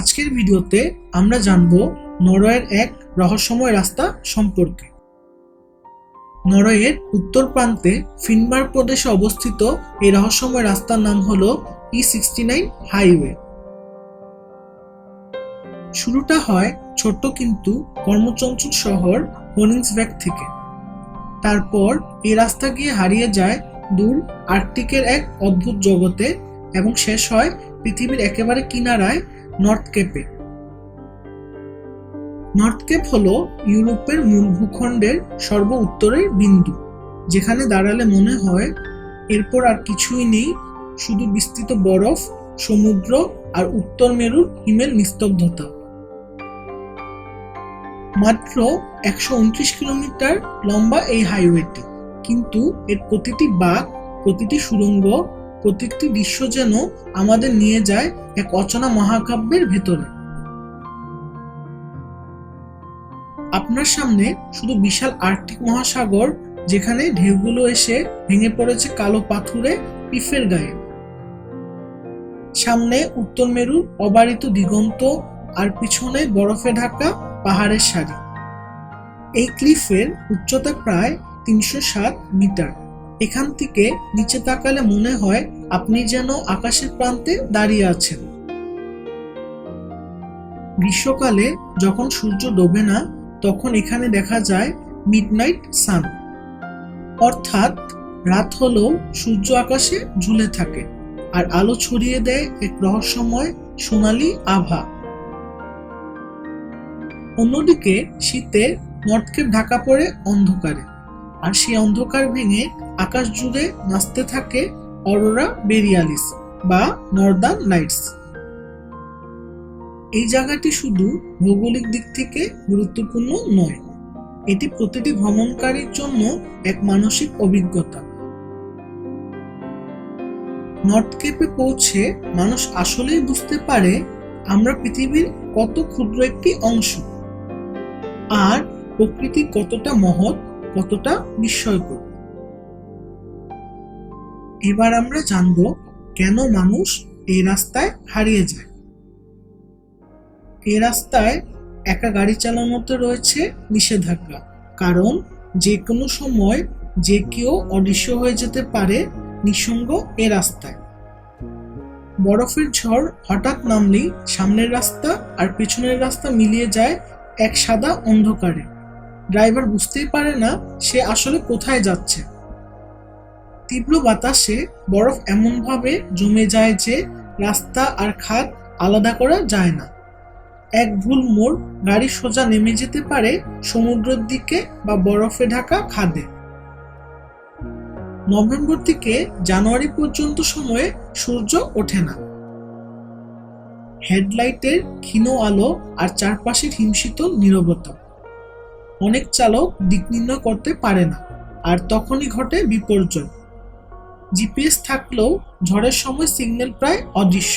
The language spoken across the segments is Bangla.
আজকের ভিডিওতে আমরা জানব নরওয়ের এক রহস্যময় রাস্তা সম্পর্কে। নরওয়ের উত্তর প্রান্তে ফিনবার প্রদেশে অবস্থিত এই রহস্যময় রাস্তার নাম হল ই সিক্সটি নাইন হাইওয়ে শুরুটা হয় ছোট্ট কিন্তু কর্মচঞ্চল শহর হনিংসব্যাক থেকে। তারপর এই রাস্তা গিয়ে হারিয়ে যায় দূর আর্কটিকের এক অদ্ভুত জগতে এবং শেষ হয় পৃথিবীর একেবারে কিনারায় নর্থ কেপে। নর্থ কেপ হল ইউরোপের মূল ভূখণ্ডের সর্ব উত্তরের বিন্দু, যেখানে দাঁড়ালে মনে হয় এরপর আর কিছুই নেই, শুধু বিস্তৃত বরফ, সমুদ্র আর উত্তর মেরুর হিমেল নিস্তব্ধতা। মাত্র একশো উনত্রিশ কিলোমিটার লম্বা এই হাইওয়েটি, কিন্তু এর প্রতিটি বাঁক, প্রতিটি সুড়ঙ্গ প্রতিটি দৃশ্য যেন আমাদের নিয়ে যায় এক অচেনা মহাকাব্যের ভেতরে। আপনার সামনে শুধু বিশাল আর্কটিক মহাসাগর, যেখানে ঢেউগুলো এসে ভেঙে পড়েছে কালো পাথুরে পিফের গায়ে। সামনে উত্তর মেরুর অবারিত দিগন্ত, আর পিছনে বরফে ঢাকা পাহাড়ের সারি। এই ক্লিফের উচ্চতা প্রায় তিনশো সাত মিটার। এখান থেকে নিচে তাকালে মনে হয় আপনি যেন আকাশের প্রান্তে দাঁড়িয়ে আছেন। গ্রীষ্মকালে যখন সূর্য ডোবে না, তখন এখানে দেখা যায় মিডনাইট সান অর্থাৎ রাত হলেও সূর্য আকাশে ঝুলে থাকে আর আলো ছড়িয়ে দেয় এক রহস্যময় সোনালি আভা। অন্যদিকে শীতে নর্থকেপ ঢাকা পড়ে অন্ধকারে। আর সেই অন্ধকার ভেঙে আকাশ জুড়ে নাচতে থাকে অরোরা বেরিয়ালিস বা নর্দার্ন লাইটস এই জায়গাটি শুধু ভৌগোলিক দিক থেকে গুরুত্বপূর্ণ নয়, এটি প্রতিটি ভ্রমণকারীর জন্য এক মানসিক অভিজ্ঞতা। নর্থ কেপে পৌঁছে মানুষ আসলেই বুঝতে পারে আমরা পৃথিবীর কত ক্ষুদ্র একটি অংশ, আর প্রকৃতি কতটা মহৎ কতটা বিস্ময়কর। এবার আমরা জানব কেন মানুষ এই রাস্তায় হারিয়ে যায়। এই রাস্তায় একা গাড়ি চালানোতে রয়েছে নিষেধাজ্ঞা, কারণ যে কোনো সময় যে কেউ অদৃশ্য হয়ে যেতে পারে নিঃসঙ্গ এ রাস্তায়। বরফের ঝড় হঠাৎ নামলেই সামনের রাস্তা আর পেছনের রাস্তা মিলিয়ে যায় এক সাদা অন্ধকারে। ড্রাইভার বুঝতেই পারে না সে আসলে কোথায় যাচ্ছে। তীব্র বাতাসে বরফ এমনভাবে জমে যায় যে রাস্তা আর খাদ আলাদা করা যায় না। এক ভুল মোড় গাড়ি সোজা নেমে যেতে পারে সমুদ্রের দিকে বা বরফে ঢাকা খাদে। নভেম্বর থেকে জানুয়ারি পর্যন্ত সময়ে সূর্য ওঠে না। হেডলাইটের ক্ষীণ আলো আর চারপাশের হিমশীতল নীরবতা। অনেক চালক দিক নির্ণয় করতে পারে না, আর তখনই ঘটে বিপর্যয়। জিপিএস থাকলেও ঝড়ের সময় সিগন্যাল প্রায় অদৃশ্য।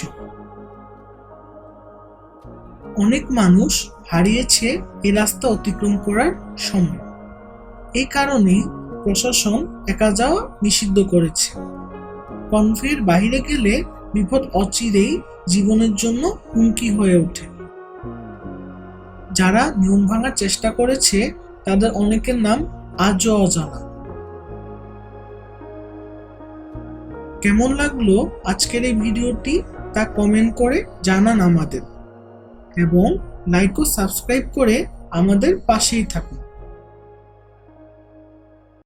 অনেক মানুষ হারিয়েছে এ রাস্তা অতিক্রম করার সময়। এই কারণে প্রশাসন একা যাওয়া নিষিদ্ধ করেছে। কনভের বাইরে গেলে বিপদ অচিরেই জীবনের জন্য হুমকি হয়ে ওঠে। যারা নিয়ম ভাঙার চেষ্টা করেছে, তাদের অনেকের নাম আজও অজানা। কেমন লাগল আজকের এই ভিডিওটি, তা কমেন্ট করে জানান আমাদের। এবং লাইক ও সাবস্ক্রাইব করে আমাদের পাশেই থাকুন।